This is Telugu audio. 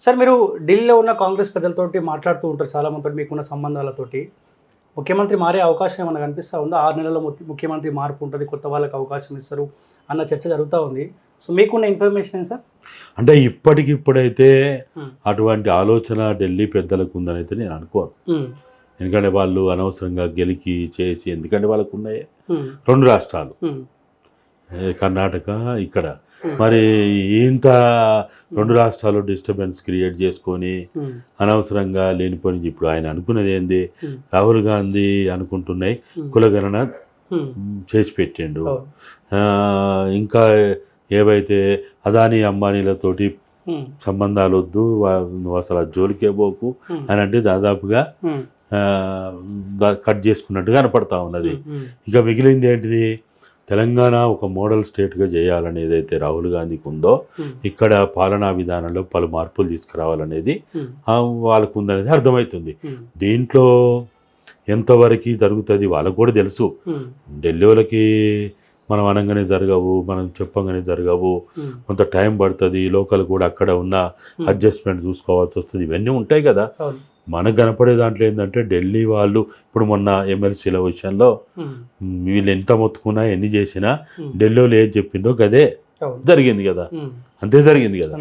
సార్ మీరు ఢిల్లీలో ఉన్న కాంగ్రెస్ పెద్దలతోటి మాట్లాడుతూ ఉంటారు చాలా మంది మీకున్న సంబంధాలతోటి. ముఖ్యమంత్రి మారే అవకాశం ఏమైనా కనిపిస్తూ ఉందా? ఆరు నెలల్లో ముఖ్య- ముఖ్యమంత్రి మార్పు ఉంటుంది కొత్త వాళ్ళకి అవకాశం ఇస్తారు అన్న చర్చ జరుగుతూ ఉంది. సో మీకున్న ఇన్ఫర్మేషన్ ఏంటి సార్? అంటే ఇప్పటికిప్పుడైతే. అటువంటి ఆలోచన ఢిల్లీ పెద్దలకు ఉందని అయితే నేను అనుకోను. ఎందుకంటే వాళ్ళు అనవసరంగా గెలికి చేసి ఎందుకంటే వాళ్ళకు ఉన్నాయి. రెండు రాష్ట్రాలు. కర్ణాటక ఇక్కడ. మరి ఇంత రెండు రాష్ట్రాలు డిస్టర్బెన్స్ క్రియేట్ చేసుకొని ఉమ్. అనవసరంగా లేనిపోయి ఇప్పుడు ఆయన అనుకున్నది ఏంది ఉమ్. రాహుల్ గాంధీ అనుకుంటున్నాయి ఉమ్. కులగణన చేసి పెట్టిండు ఇంకా ఏవైతే అదానీ అంబానీలతోటి. సంబంధాలు వద్దు నువ్వు అసలు జోలికే పోకు. అని అంటే దాదాపుగా కట్ చేసుకున్నట్టు కనపడతా ఉన్నది. ఇక మిగిలింది ఏంటిది తెలంగాణ ఒక మోడల్ స్టేట్గా చేయాలని ఏదైతే రాహుల్ గాంధీకి ఉందో. ఇక్కడ పాలనా విధానంలో పలు మార్పులు తీసుకురావాలనేది వాళ్ళకు ఉందనేది అర్థమవుతుంది. దీంట్లో ఎంతవరకు జరుగుతుంది వాళ్ళకు కూడా తెలుసు. ఢిల్లీ వాళ్ళకి మనం అనగానే జరగవు మనం చెప్పగానే జరగవు. కొంత టైం పడుతుంది లోకల్ కూడా అక్కడ ఉన్న. అడ్జస్ట్మెంట్ చూసుకోవాల్సి వస్తుంది ఇవన్నీ ఉంటాయి కదా. మనకు కనపడే దాంట్లో ఏంటంటే ఢిల్లీ వాళ్ళు ఇప్పుడు మొన్న ఎమ్మెల్సీల విషయంలో వీళ్ళు ఎంత మొత్తుకున్నా ఎన్ని చేసినా. ఢిల్లీలో ఏది చెప్పిందో గదే అవును. జరిగింది కదా. అంతే జరిగింది కదా.